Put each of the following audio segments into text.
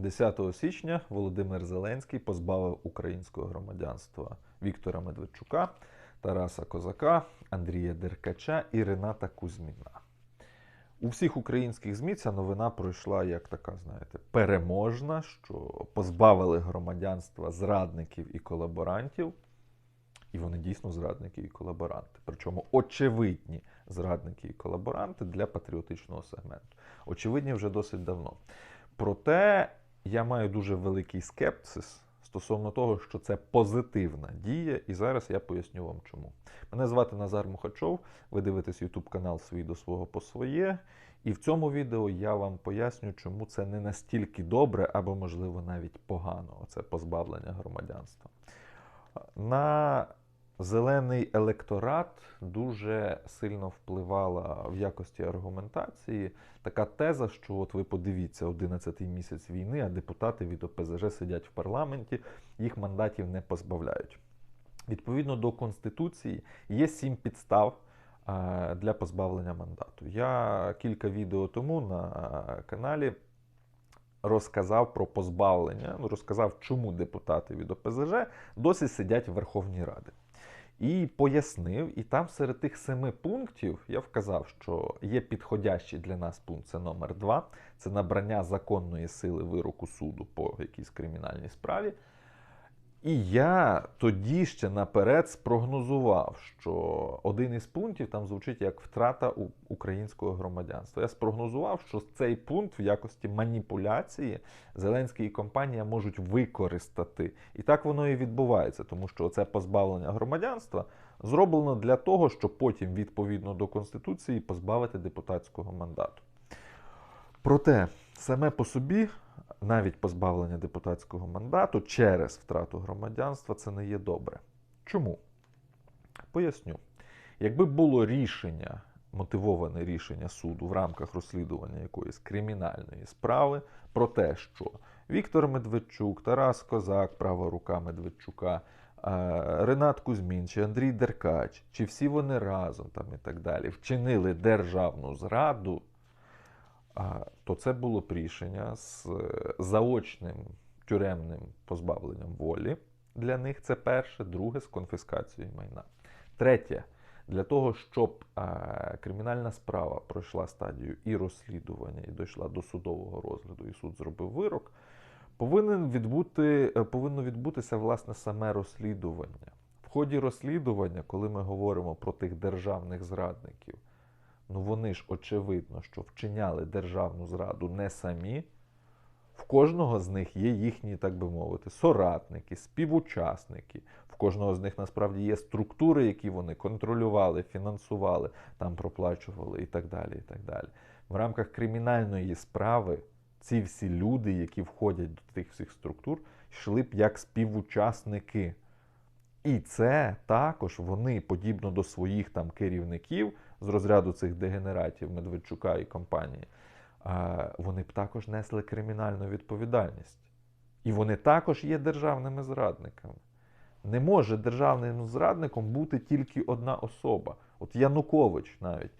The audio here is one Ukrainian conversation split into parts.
10 січня Володимир Зеленський позбавив українського громадянства Віктора Медведчука, Тараса Козака, Андрія Деркача і Рената Кузьміна. У всіх українських ЗМІ ця новина пройшла як така, знаєте, переможна, що позбавили громадянства зрадників і колаборантів. І вони дійсно зрадники і колаборанти. Причому очевидні зрадники і колаборанти для патріотичного сегменту. Очевидні вже досить давно. Проте я маю дуже великий скепсис стосовно того, що це позитивна дія, і зараз я поясню вам чому. Мене звати Назар Мухачов. Ви дивитесь YouTube канал Свій до свого по своє. І в цьому відео я вам поясню, чому це не настільки добре, або, можливо, навіть погано. Оце позбавлення громадянства. На зелений електорат дуже сильно впливала в якості аргументації така теза, що от ви подивіться, 11-й місяць війни, а депутати від ОПЗЖ сидять в парламенті, їх мандатів не позбавляють. Відповідно до Конституції є сім підстав е, для позбавлення мандату. Я кілька відео тому на каналі розказав про позбавлення, ну, розказав, чому депутати від ОПЗЖ досі сидять в Верховній Раді. І пояснив, і там серед тих семи пунктів я вказав, що є підходящий для нас пункт, це номер два, це набрання законної сили вироку суду по якійсь кримінальній справі. І я тоді ще наперед спрогнозував, що один із пунктів там звучить як втрата українського громадянства. Я спрогнозував, що цей пункт в якості маніпуляції Зеленський і компанія можуть використати. І так воно і відбувається, тому що це позбавлення громадянства зроблено для того, щоб потім, відповідно до Конституції, позбавити депутатського мандату. Проте саме по собі навіть позбавлення депутатського мандату через втрату громадянства це не є добре. Чому? Поясню. Якби було рішення, мотивоване рішення суду в рамках розслідування якоїсь кримінальної справи про те, що Віктор Медведчук, Тарас Козак, права рука Медведчука, Ренат Кузьмін чи Андрій Деркач, чи всі вони разом там і так далі вчинили державну зраду, то це було б рішення з е, заочним тюремним позбавленням волі. Для них це перше, друге з конфіскацією майна. Третє, для того, щоб кримінальна справа пройшла стадію і розслідування, і дійшла до судового розгляду, і суд зробив вирок, повинен відбути, е, повинно відбутися власне саме розслідування. В ході розслідування, коли ми говоримо про тих державних зрадників, ну вони ж очевидно, що вчиняли державну зраду не самі. В кожного з них є їхні, так би мовити, соратники, співучасники. В кожного з них насправді є структури, які вони контролювали, фінансували, там проплачували і так далі. і так далі. В рамках кримінальної справи ці всі люди, які входять до тих всіх структур, йшли б як співучасники. І це також вони, подібно до своїх там керівників з розряду цих дегенератів Медведчука і компанії, вони б також несли кримінальну відповідальність. І вони також є державними зрадниками. Не може державним зрадником бути тільки одна особа. От Янукович навіть.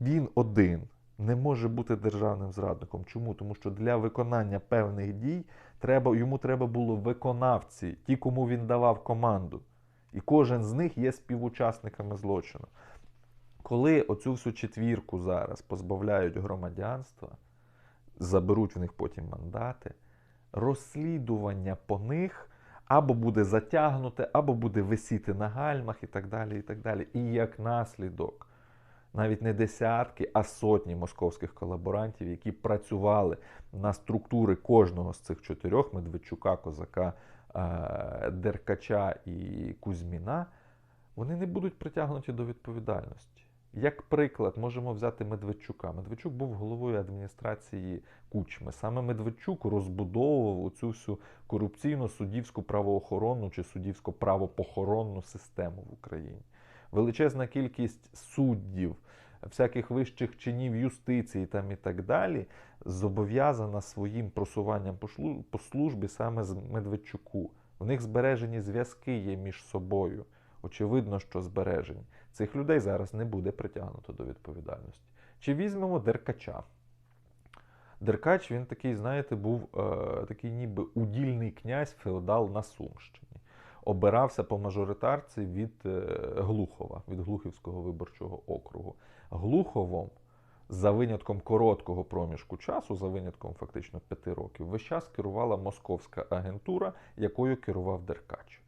Він один не може бути державним зрадником. Чому? Тому що для виконання певних дій треба, йому треба було виконавці, ті, кому він давав команду. І кожен з них є співучасниками злочину. Коли оцю всю четвірку зараз позбавляють громадянства, заберуть в них потім мандати, розслідування по них або буде затягнуте, або буде висіти на гальмах і так далі. І так далі. І як наслідок, навіть не десятки, а сотні московських колаборантів, які працювали на структури кожного з цих чотирьох Медведчука, Козака, е, Деркача і Кузьміна, вони не будуть притягнуті до відповідальності. Як приклад, можемо взяти Медведчука. Медведчук був головою адміністрації Кучми. Саме Медведчук розбудовував оцю всю корупційну суддівську правоохоронну чи суддівсько правопохоронну систему в Україні. Величезна кількість суддів, всяких вищих чинів юстиції там і так далі, зобов'язана своїм просуванням по службі саме з Медведчуку. У них збережені зв'язки є між собою. Очевидно, що збережені. Цих людей зараз не буде притягнуто до відповідальності. Чи візьмемо Деркача? Деркач він такий, знаєте, був е, такий ніби удільний князь феодал на Сумщині. Обирався по мажоритарці від е, Глухова, від Глухівського виборчого округу. Глуховом, за винятком короткого проміжку часу, за винятком фактично п'яти років, весь час керувала московська агентура, якою керував Деркач.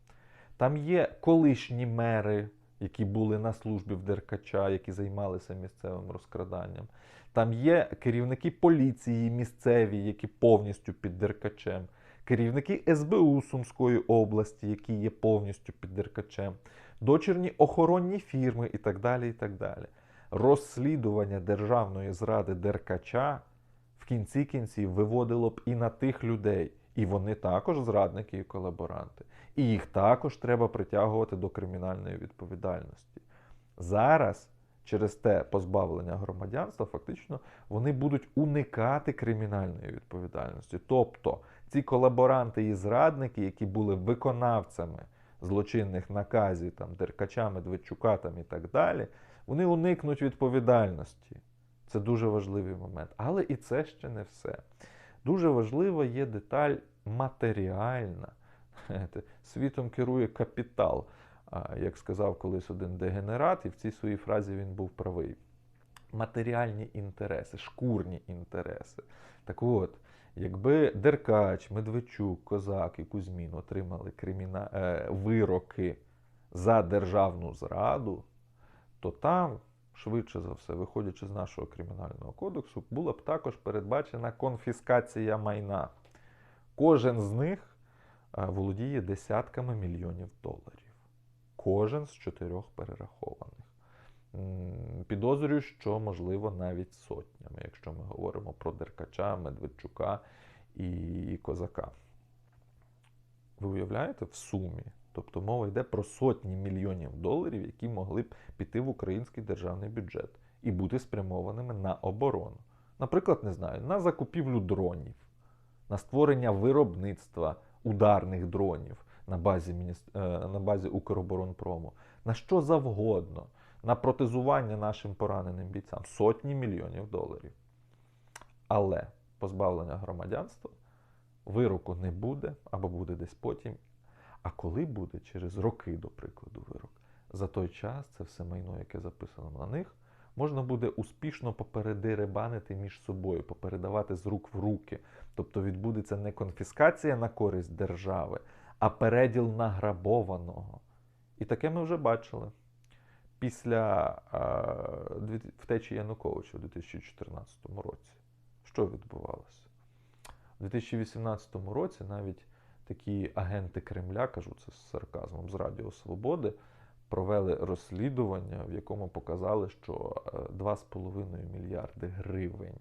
Там є колишні мери, які були на службі в Деркача, які займалися місцевим розкраданням. Там є керівники поліції місцеві, які повністю під Деркачем, керівники СБУ Сумської області, які є повністю під Деркачем, дочірні охоронні фірми і так далі. і так далі. Розслідування державної зради Деркача в кінці кінців виводило б і на тих людей. І вони також зрадники і колаборанти. І їх також треба притягувати до кримінальної відповідальності. Зараз через те позбавлення громадянства, фактично, вони будуть уникати кримінальної відповідальності. Тобто ці колаборанти і зрадники, які були виконавцями злочинних наказів, там, Деркача, Медведчука там, і так далі, вони уникнуть відповідальності. Це дуже важливий момент. Але і це ще не все. Дуже важлива є деталь матеріальна. Світом керує капітал. Як сказав колись один дегенерат, і в цій своїй фразі він був правий. Матеріальні інтереси, шкурні інтереси. Так от, якби Деркач, Медведчук, Козак і Кузьмін отримали криміна... е, вироки за державну зраду, то там, швидше за все, виходячи з нашого кримінального кодексу, була б також передбачена конфіскація майна. Кожен з них володіє десятками мільйонів доларів. Кожен з чотирьох перерахованих. Підозрюю, що можливо навіть сотнями, якщо ми говоримо про Деркача, Медведчука і Козака. Ви уявляєте, в сумі? Тобто мова йде про сотні мільйонів доларів, які могли б піти в український державний бюджет і бути спрямованими на оборону. Наприклад, не знаю, на закупівлю дронів, на створення виробництва ударних дронів на базі е, на базі Укроборонпрому, на що завгодно, на протезування нашим пораненим бійцям. Сотні мільйонів доларів. Але позбавлення громадянства вироку не буде або буде десь потім. А коли буде? Через роки, до прикладу, вирок, за той час це все майно, яке записано на них, можна буде успішно попередиребанити між собою, попередавати з рук в руки. Тобто відбудеться не конфіскація на користь держави, а переділ награбованого. І таке ми вже бачили. Після а, втечі Януковича у 2014 році. Що відбувалося? У 2018 році навіть такі агенти Кремля, кажу це з сарказмом з Радіо Свободи, провели розслідування, в якому показали, що 2,5 е, мільярди гривень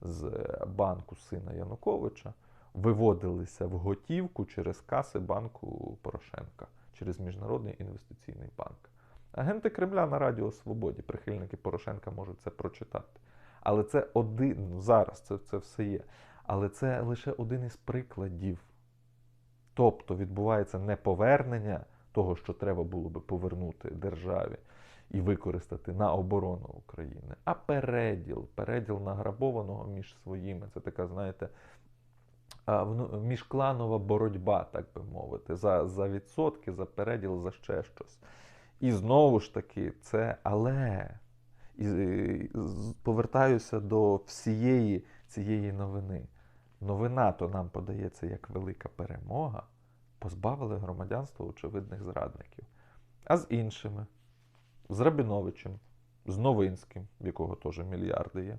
з банку сина Януковича виводилися в готівку через каси банку Порошенка, через Міжнародний інвестиційний банк. Агенти Кремля на Радіо Свободі, прихильники Порошенка можуть це прочитати. Але це один, ну зараз це, це все є. Але це лише один із прикладів. Тобто відбувається не повернення того, що треба було би повернути державі і використати на оборону України, а переділ, переділ награбованого між своїми. Це така, знаєте, міжкланова боротьба, так би мовити, за, за відсотки, за переділ, за ще щось. І знову ж таки, це але. І повертаюся до всієї цієї новини. Новина то нам подається як велика перемога позбавили громадянства очевидних зрадників. А з іншими, з Рабіновичем, з Новинським, в якого теж мільярди є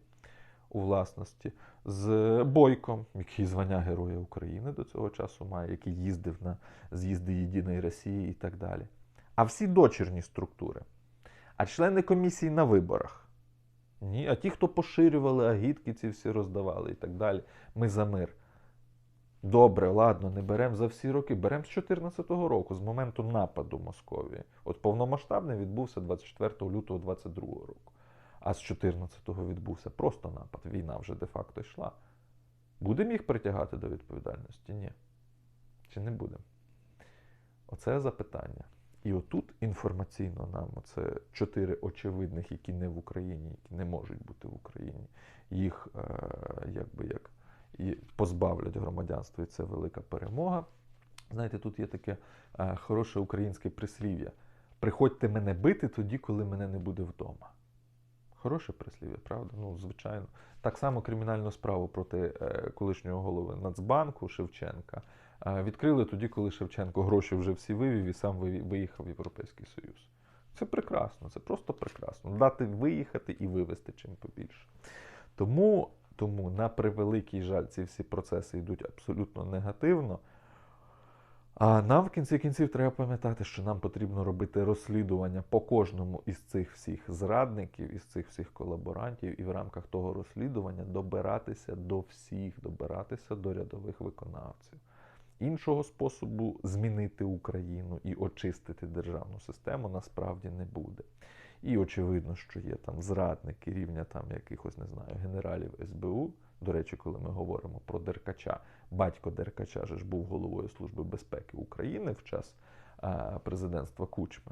у власності, з Бойком, який звання Героя України до цього часу має, який їздив на з'їзди Єдиної Росії і так далі. А всі дочірні структури. А члени комісії на виборах. Ні, а ті, хто поширювали агітки, ці всі роздавали і так далі. Ми за мир. Добре, ладно, не беремо за всі роки, беремо з 2014 року, з моменту нападу Московії. От повномасштабний відбувся 24 лютого 2022 року. А з 14-го відбувся просто напад. Війна вже де-факто йшла. Будемо їх притягати до відповідальності? Ні. Чи не будемо? Оце запитання. І отут інформаційно нам це чотири очевидних, які не в Україні, які не можуть бути в Україні. Їх е, якби як і позбавлять громадянства, і це велика перемога. Знаєте, тут є таке е, хороше українське прислів'я. Приходьте мене бити тоді, коли мене не буде вдома. Хороше прислів'я, правда? Ну, звичайно. Так само кримінальну справу проти е, колишнього голови Нацбанку Шевченка е, відкрили тоді, коли Шевченко гроші вже всі вивів і сам виїхав в Європейський Союз. Це прекрасно, це просто прекрасно. Дати виїхати і вивезти чим побільше. Тому, тому на превеликий жаль, ці всі процеси йдуть абсолютно негативно. А нам в кінці кінців треба пам'ятати, що нам потрібно робити розслідування по кожному із цих всіх зрадників, із цих всіх колаборантів, і в рамках того розслідування добиратися до всіх, добиратися до рядових виконавців. Іншого способу змінити Україну і очистити державну систему насправді не буде. І очевидно, що є там зрадники рівня там якихось, не знаю, генералів СБУ. До речі, коли ми говоримо про Деркача, батько Деркача ж був головою Служби безпеки України в час президентства Кучми.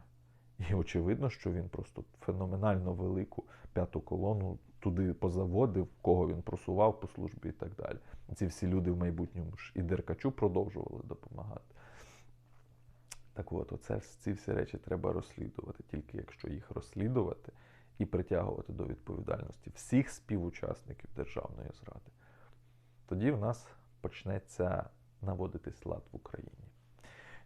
І очевидно, що він просто феноменально велику п'яту колону туди позаводив, кого він просував по службі і так далі. Ці всі люди в майбутньому ж і Деркачу продовжували допомагати. Так от, оце, ці всі речі треба розслідувати, тільки якщо їх розслідувати і притягувати до відповідальності всіх співучасників державної зради, тоді в нас почнеться наводитись лад в Україні.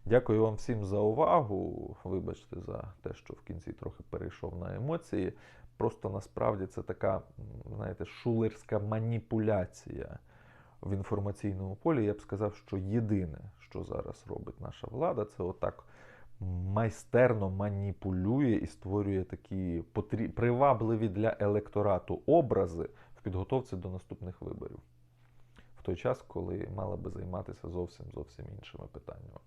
Дякую вам всім за увагу. Вибачте за те, що в кінці трохи перейшов на емоції. Просто насправді це така, знаєте, шулерська маніпуляція в інформаційному полі. Я б сказав, що єдине, що зараз робить наша влада, це отак майстерно маніпулює і створює такі потрі... привабливі для електорату образи в підготовці до наступних виборів. В той час, коли мала би займатися зовсім зовсім іншими питаннями.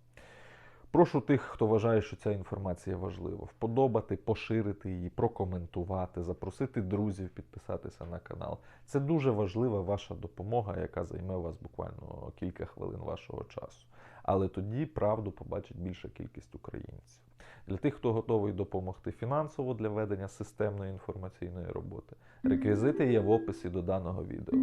Прошу тих, хто вважає, що ця інформація важлива, вподобати, поширити її, прокоментувати, запросити друзів підписатися на канал. Це дуже важлива ваша допомога, яка займе вас буквально кілька хвилин вашого часу. Але тоді правду побачить більша кількість українців. Для тих, хто готовий допомогти фінансово для ведення системної інформаційної роботи, реквізити є в описі до даного відео.